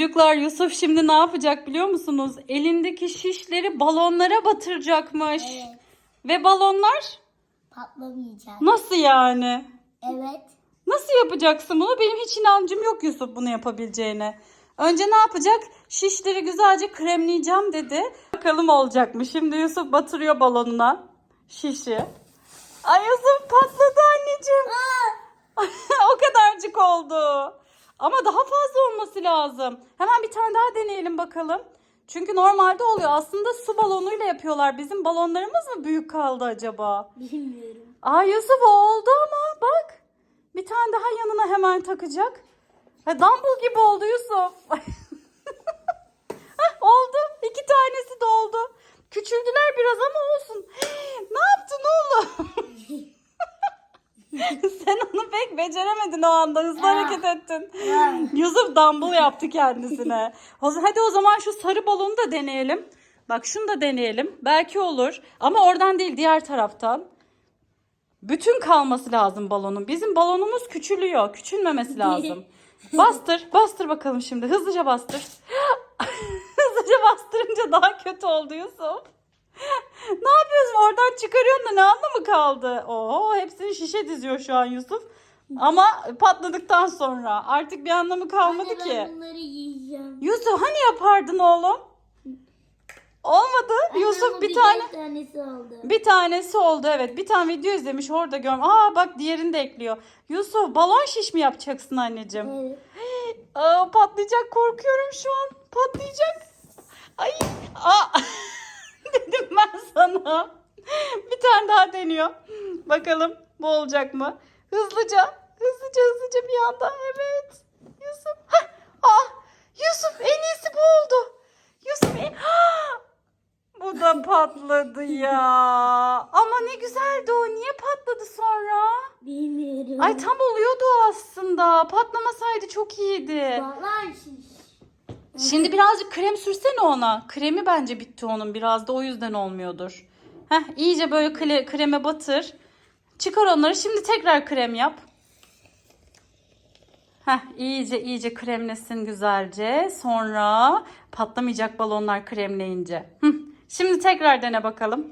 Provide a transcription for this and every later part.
Çocuklar Yusuf şimdi ne yapacak biliyor musunuz? Elindeki şişleri balonlara batıracakmış. Evet. Ve balonlar Patlamayacak. nasıl yani? Evet. Nasıl yapacaksın bunu? Benim hiç inancım yok Yusuf bunu yapabileceğine. Önce ne yapacak? Şişleri güzelce kremleyeceğim dedi. Bakalım olacak mı? Şimdi Yusuf batırıyor balonuna şişi. Ay Yusuf patladı anneciğim. o kadarcık oldu. Ama daha fazla olması lazım. Hemen bir tane daha deneyelim bakalım. Çünkü normalde oluyor. Aslında su balonuyla yapıyorlar. Bizim balonlarımız mı büyük kaldı acaba? Bilmiyorum. Aa Yusuf oldu ama bak. Bir tane daha yanına hemen takacak. Ha, Dumble gibi oldu Yusuf. Hah, oldu. İki tanesi de oldu. Küçüldüler biraz ama olsun. ne yaptın oğlum? Sen onu pek beceremedin o anda. Hızlı hareket ettin. Yusuf dumbbell yaptı kendisine. Hadi o zaman şu sarı balonu da deneyelim. Bak şunu da deneyelim. Belki olur. Ama oradan değil diğer taraftan. Bütün kalması lazım balonun. Bizim balonumuz küçülüyor. Küçülmemesi lazım. Bastır. Bastır bakalım şimdi. Hızlıca bastır. Hızlıca bastırınca daha kötü oldu Yusuf. ne yapıyorsun? Oradan çıkarıyorsun da ne anlamı kaldı? Oo, hepsini şişe diziyor şu an Yusuf. Ama patladıktan sonra artık bir anlamı kalmadı Anne, ki. Ben bunları yiyeceğim. Yusuf hani yapardın oğlum? Olmadı. Anne, Yusuf bir tane birkaç tanesi oldu. bir tanesi oldu evet. Bir tane video izlemiş orada görm. Aa bak diğerini de ekliyor. Yusuf balon şiş mi yapacaksın anneciğim? Evet. Aa, patlayacak korkuyorum şu an. Patlayacak. Ay. Aa. Dedim ben sana. Bir tane daha deniyor. Bakalım bu olacak mı? Hızlıca. Hızlıca hızlıca bir anda. Evet. Yusuf. Hah. Aa. Yusuf en iyisi bu oldu. Yusuf en... Ah! Bu da patladı ya. Ama ne güzeldi o. Niye patladı sonra? Bilmiyorum. Ay tam oluyordu aslında. Patlamasaydı çok iyiydi. Balon şiş. Şimdi birazcık krem sürsene ona. Kremi bence bitti onun biraz da o yüzden olmuyordur. Heh, iyice böyle kle- kreme batır. Çıkar onları. Şimdi tekrar krem yap. Heh, iyice iyice kremlesin güzelce. Sonra patlamayacak balonlar kremleyince. Hı. Şimdi tekrar dene bakalım.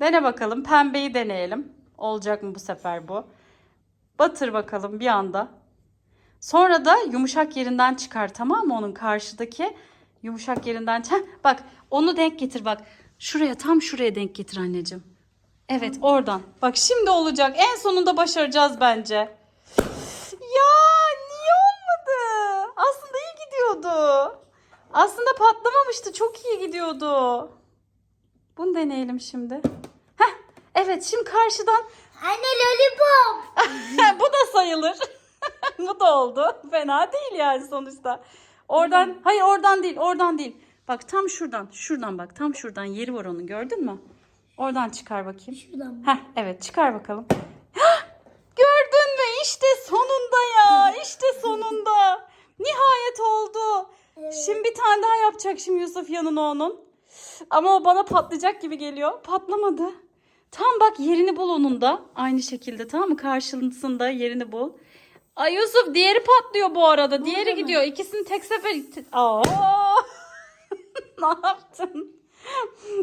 Dene bakalım. Pembeyi deneyelim. Olacak mı bu sefer bu? Batır bakalım bir anda. Sonra da yumuşak yerinden çıkar tamam mı onun karşıdaki yumuşak yerinden. Heh, bak onu denk getir bak. Şuraya tam şuraya denk getir anneciğim. Evet oradan. Bak şimdi olacak. En sonunda başaracağız bence. Ya niye olmadı? Aslında iyi gidiyordu. Aslında patlamamıştı. Çok iyi gidiyordu. Bunu deneyelim şimdi. Heh, evet şimdi karşıdan Anne lollipop. bu da sayılır. bu da oldu. Fena değil yani sonuçta. Oradan, hayır oradan değil, oradan değil. Bak tam şuradan, şuradan bak. Tam şuradan yeri var onun gördün mü? Oradan çıkar bakayım. Şuradan mı? Heh, evet çıkar bakalım. Hah, Gördün mü? İşte sonunda ya. İşte sonunda. Nihayet oldu. Şimdi bir tane daha yapacak şimdi Yusuf yanına onun. Ama o bana patlayacak gibi geliyor. Patlamadı. Tam bak yerini bul onun da. Aynı şekilde tamam mı? Karşılığında yerini bul. Ay Yusuf diğeri patlıyor bu arada. Diğeri gidiyor. İkisini tek sefer... Aa! ne yaptın?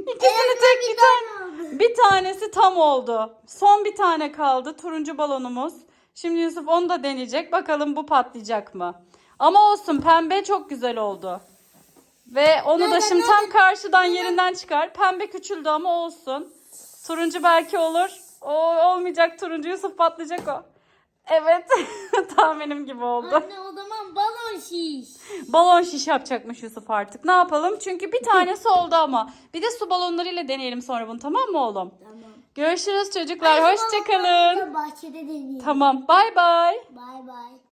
İkisini tek bir tane... Bir tanesi tam oldu. Son bir tane kaldı. Turuncu balonumuz. Şimdi Yusuf onu da deneyecek. Bakalım bu patlayacak mı? Ama olsun pembe çok güzel oldu. Ve onu da Nerede, şimdi nerede? tam karşıdan yerinden çıkar. Pembe küçüldü ama olsun. Turuncu belki olur. O olmayacak turuncu Yusuf patlayacak o. Evet tahminim gibi oldu. Anne o zaman şiş. Balon şiş yapacakmış Yusuf artık. Ne yapalım? Çünkü bir tanesi oldu ama. Bir de su balonlarıyla deneyelim sonra bunu tamam mı oğlum? Tamam. Görüşürüz çocuklar. Hoşçakalın. Bahçede deneyelim. Tamam. Bay bay. Bay bay.